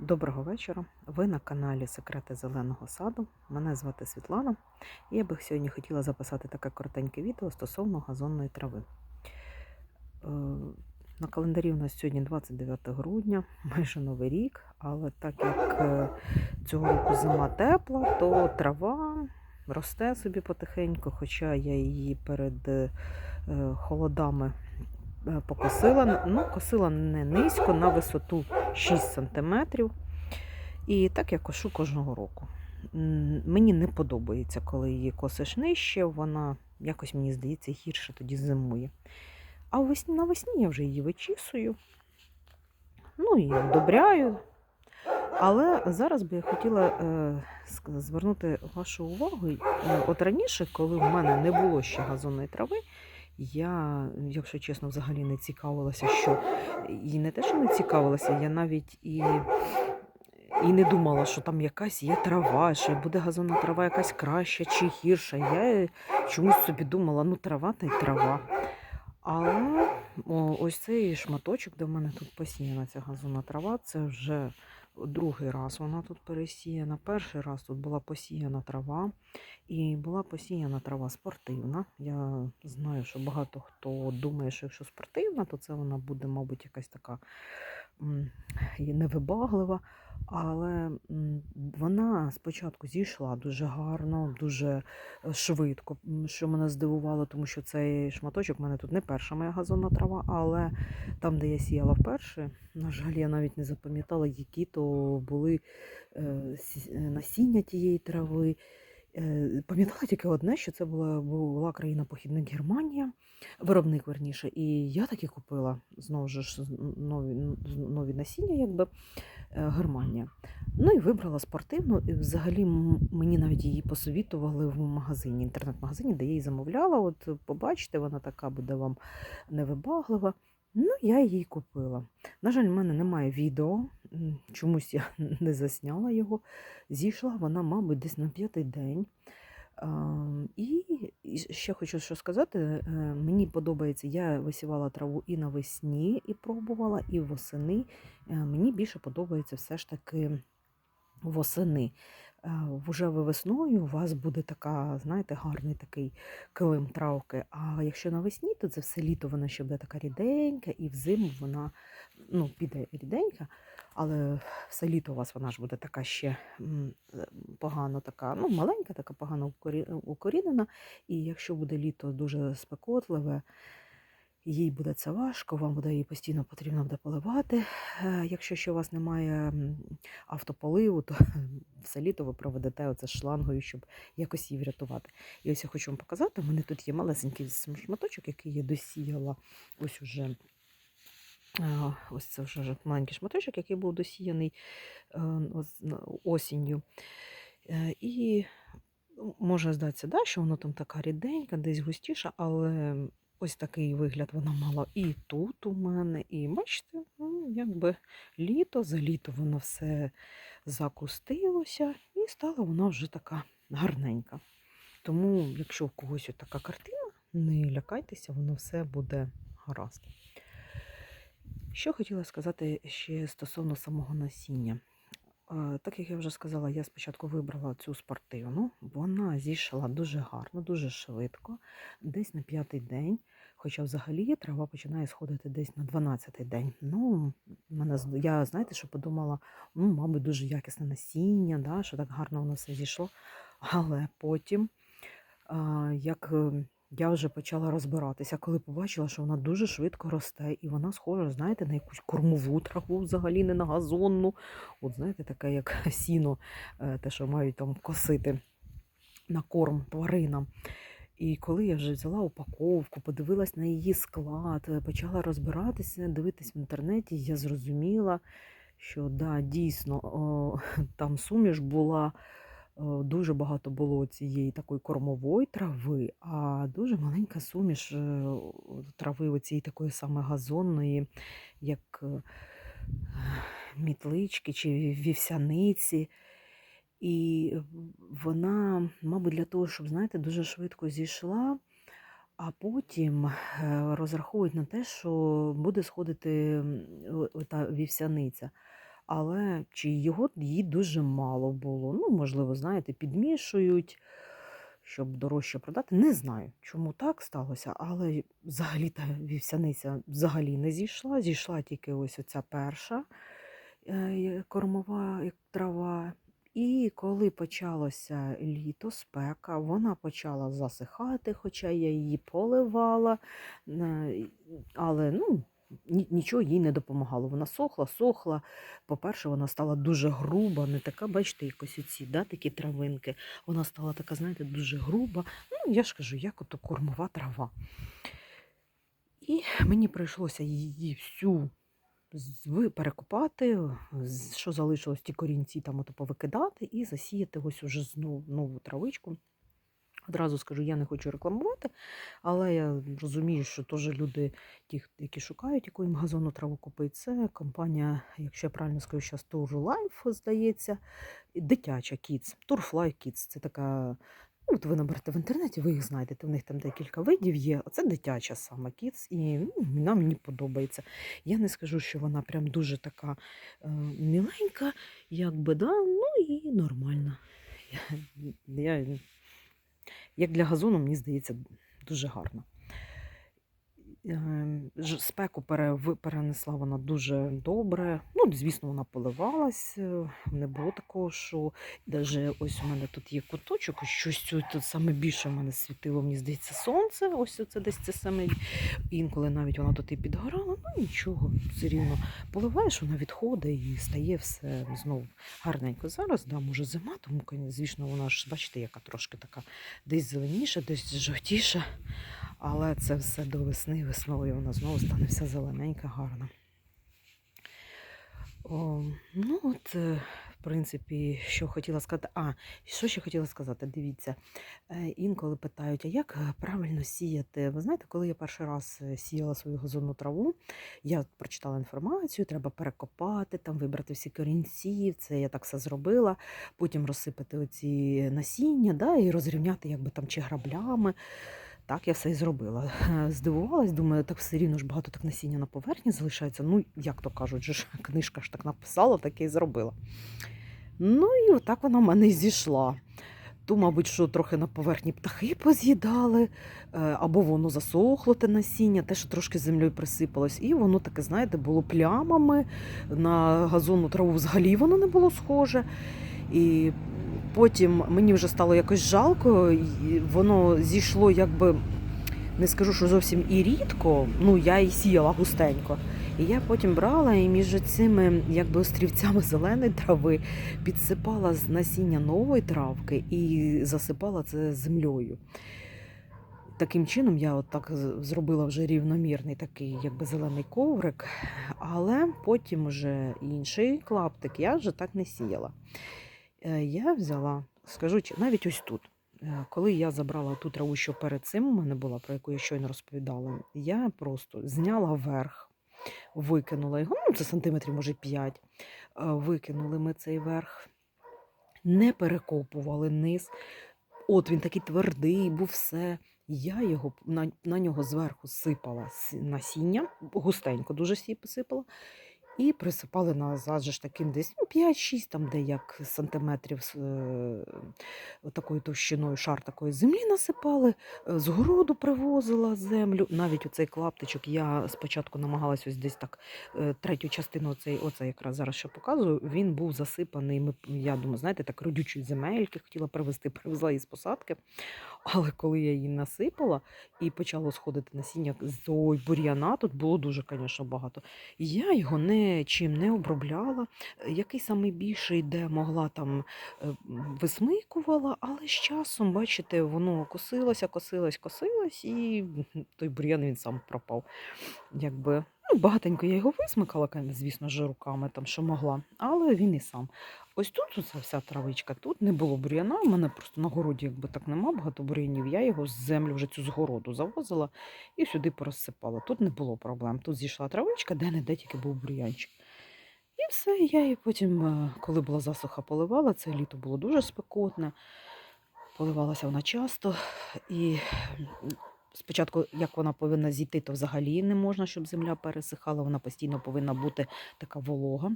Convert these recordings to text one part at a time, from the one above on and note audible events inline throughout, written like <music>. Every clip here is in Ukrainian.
Доброго вечора. Ви на каналі Секрети Зеленого саду. Мене звати Світлана. І я би сьогодні хотіла записати таке коротеньке відео стосовно газонної трави. Е, На календарі у нас сьогодні 29 грудня, <laughs> майже новий рік, але так як е, цього року зима тепла, то трава росте собі потихеньку, хоча я її перед е, холодами покосила. Ну, косила не низько, на висоту 6 см. І так я кошу кожного року. Мені не подобається, коли її косиш нижче, вона якось, мені здається, гірше тоді зимує. А весні, навесні я вже її вичісую, ну і вдобряю. Але зараз би я хотіла е, звернути вашу увагу. е, От раніше, коли в мене не було ще газонної трави, я, якщо чесно, взагалі не цікавилася, що і не те, що не цікавилася, я навіть і, і не думала, що там якась є трава, що буде газонна трава якась краща чи гірша. Я чомусь собі думала, ну трава та й трава. Але ось цей шматочок, де в мене тут посіяна ця газонна трава, це вже другий раз вона тут пересіяна. Перший раз тут була посіяна трава, і була посіяна трава спортивна. Я знаю, що багато хто думає, що якщо спортивна, то це вона буде, мабуть, якась така невибаглива. Але вона спочатку зійшла дуже гарно, дуже е, швидко, що мене здивувало, тому що цей шматочок в мене тут не перша моя газонна трава, але там, де я сіяла вперше, на жаль, я навіть не запам'ятала, які то були е, е, насіння тієї трави. Пам'ятала тільки одне, що це була, була країна-похідник Германія, виробник верніше. І я таки купила знову ж нові, нові насіння, якби Германія. Ну і вибрала спортивну. І взагалі мені навіть її посовітували в магазині, інтернет-магазині, де я її замовляла. От побачите, вона така буде вам невибаглива. Ну, я її купила. На жаль, в мене немає відео, чомусь я <laughs> не засняла його. Зійшла вона, мабуть, десь на п'ятий день. І ще хочу що сказати, е, мені подобається, я висівала траву і навесні, і пробувала, і восени. Е, Мені більше подобається все ж таки восени. Е, Вже ви весною у вас буде така, знаєте, гарний такий килим травки. А якщо навесні, то це все літо вона ще буде така ріденька, і взиму вона ну, піде ріденька, але все літо у вас вона ж буде така ще е, погано така, ну, маленька, така погано укорінена. І якщо буде літо дуже спекотливе, їй буде це важко, вам буде її постійно потрібно буде поливати. Е, Якщо ще у вас немає автополиву, то <laughs> все літо ви проведете оце шлангою, щоб якось її врятувати. І ось я хочу вам показати, у мене тут є малесенький шматочок, який я досіяла ось уже. е, Ось це вже маленький шматочок, який був досіяний е, осінню. І може здатися, да, що воно там така ріденька, десь густіша, але ось такий вигляд вона мала і тут у мене. І бачите, ну, якби літо, за літо воно все закустилося, і стала вона вже така гарненька. Тому, якщо у когось така картина, не лякайтеся, воно все буде гаразд. Що хотіла сказати ще стосовно самого насіння. Е, Так як я вже сказала, я спочатку вибрала цю спортивну. Вона зійшла дуже гарно, дуже швидко, десь на п'ятий день. Хоча взагалі трава починає сходити десь на 12-й день. Ну, мене, я знаєте, що подумала, ну, мабуть, дуже якісне насіння, да, що так гарно воно все зійшло. Але потім, а, як е, я вже почала розбиратися, коли побачила, що вона дуже швидко росте, і вона схожа, знаєте, на якусь кормову траву, взагалі не на газонну. От знаєте, таке як <laughs> сіно, е, те, що мають там косити на корм тваринам. І коли я вже взяла упаковку, подивилась на її склад, е, почала розбиратися, дивитись в інтернеті, я зрозуміла, що да, дійсно <laughs> там суміш була, дуже багато було цієї такої кормової трави, а дуже маленька суміш е, трави оцієї такої саме газонної, як е, мітлички чи вівсяниці. І вона, мабуть, для того, щоб, знаєте, дуже швидко зійшла, а потім е, розраховують на те, що буде сходити ота вівсяниця. але чи його її дуже мало було. Ну, можливо, знаєте, підмішують, щоб дорожче продати. Не знаю, чому так сталося, але взагалі та вівсяниця взагалі не зійшла. Зійшла тільки ось оця перша е, кормова трава. І коли почалося літо, спека, вона почала засихати, хоча я її поливала, але ну, нічого їй не допомагало. Вона сохла, сохла. По-перше, вона стала дуже груба, не така, бачите, якось оці, да, такі травинки. Вона стала така, знаєте, дуже груба. Ну, я ж кажу, як ото кормова трава. І мені прийшлося її всю перекопати, що залишилось ті корінці там ото повикидати і засіяти ось уже знову нову травичку. Одразу скажу, я не хочу рекламувати, але я розумію, що теж люди, ті, які шукають, яку їм газонну траву купити, це компанія, якщо я правильно скажу, зараз Tour Life, здається, дитяча Kids, Tourfly Kids. Це така. Ну, от ви наберете в інтернеті, ви їх знайдете. В них там декілька видів є. Оце дитяча сама кіц, і ну, вона мені подобається. Я не скажу, що вона прям дуже така е, міленька, якби, да, ну і нормальна. Я, я, як для газону, мені здається, дуже гарно. Ем, Спеку перенесла вона дуже добре. Ну, звісно, вона поливалась, е, не було такого, що навіть ось у мене тут є куточок, щось тут саме більше в мене світило, мені здається, сонце. Ось це десь це саме. Інколи навіть вона тут і підгорала, ну нічого, все рівно поливаєш, вона відходить і стає все знову гарненько. Зараз, да, може зима, тому, звісно, вона ж, бачите, яка трошки така десь зеленіша, десь жовтіша. Але це все до весни, весною вона знову стане вся зелененька, гарна. О, ну от, е, в принципі, що хотіла сказати. А, що ще хотіла сказати? Дивіться, е, інколи питають, а як правильно сіяти? Ви знаєте, коли я перший раз е, сіяла свою газонну траву, я прочитала інформацію, треба перекопати, там вибрати всі корінці, це я так все зробила. Потім розсипати оці насіння, да, і розрівняти якби там чи граблями. Так, я все і зробила. Е, Здивувалась, думаю, так все рівно ж багато так насіння на поверхні залишається. Ну, як то кажуть, ж <laughs> книжка ж так написала, так і зробила. Ну і отак вона в мене і зійшла. То, мабуть, що трохи на поверхні птахи поз'їдали, е, або воно засохло те насіння, те, що трошки землею присипалось. І воно таке, знаєте, було плямами. На газонну траву взагалі воно не було схоже. І потім мені вже стало якось жалко, воно зійшло якби. Не скажу, що зовсім і рідко, ну я і сіяла густенько. І я потім брала і між цими якби острівцями зеленої трави підсипала з насіння нової травки і засипала це землею. Таким чином я от так зробила вже рівномірний такий якби зелений коврик, але потім вже інший клаптик я вже так не сіяла. Е, Я взяла, скажу, навіть ось тут. Е, Коли я забрала ту траву, що перед цим у мене була, про яку я щойно розповідала, я просто зняла верх, викинула його, ну це сантиметрів, може 5. Викинули ми цей верх, не перекопували низ. От він такий твердий, був все. Я його на, на нього зверху сипала насіння, густенько дуже сі посипала, і присипали назад же ж таким десь ну, 5-6, там де сантиметрів е, такою товщиною шар такої землі насипали, е, з городу привозила землю. Навіть оцей клаптичок я спочатку намагалась ось десь так е, третю частину, оцей, оце якраз зараз що показую, він був засипаний. Ми, я думаю, знаєте, так родючої земельки хотіла привезти, <laughs> привезла із посадки. Але коли я її насипала і почало сходити насіння з бур'яна, тут було дуже, звісно, багато. Я його нічим не обробляла. Е, Який саме більший, де могла там е, висмикувала, але з часом, бачите, воно косилося, косилось, косилось, і той бур'ян він сам пропав. Якби, ну, багатенько я його висмикала, звісно ж, руками, там, що могла, але він і сам. Ось тут оця вся травичка, тут не було бур'яна, у мене просто на городі якби так нема багато бур'янів. Я його з землю вже цю з городу завозила і сюди порозсипала. Тут не було проблем. Тут зійшла травичка, де-не-де тільки був бур'янчик. І все, я її потім, е, коли була засуха, поливала. Це літо було дуже спекотне. Поливалася вона часто. І спочатку, як вона повинна зійти, то взагалі не можна, щоб земля пересихала. Вона постійно повинна бути така волога.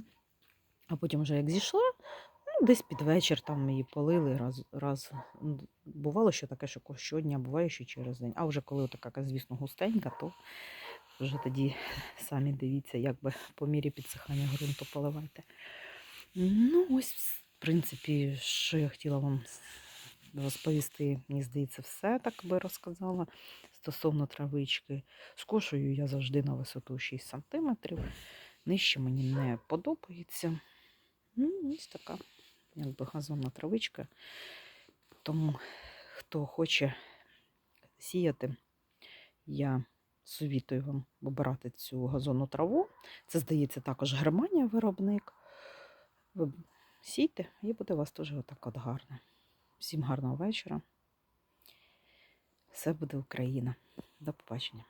А потім вже як зійшла, ну, десь під вечір там її полили раз. раз. Бувало, що таке, що щодня, буває, що через день. А вже коли така, звісно, густенька, то вже тоді <laughs> самі дивіться, як би по мірі підсихання ґрунту поливайте. Ну, ось, в принципі, що я хотіла вам розповісти, мені здається, все так би розказала стосовно травички. Скошую я завжди на висоту 6 см. Нижче мені не подобається. Ну, ось така, якби газонна травичка. Тому, хто хоче сіяти, я совітую вам обирати цю газонну траву. Це, здається, також Германія виробник. Ви сійте, і буде у вас теж отак от гарно. Всім гарного вечора. Все буде Україна. До побачення.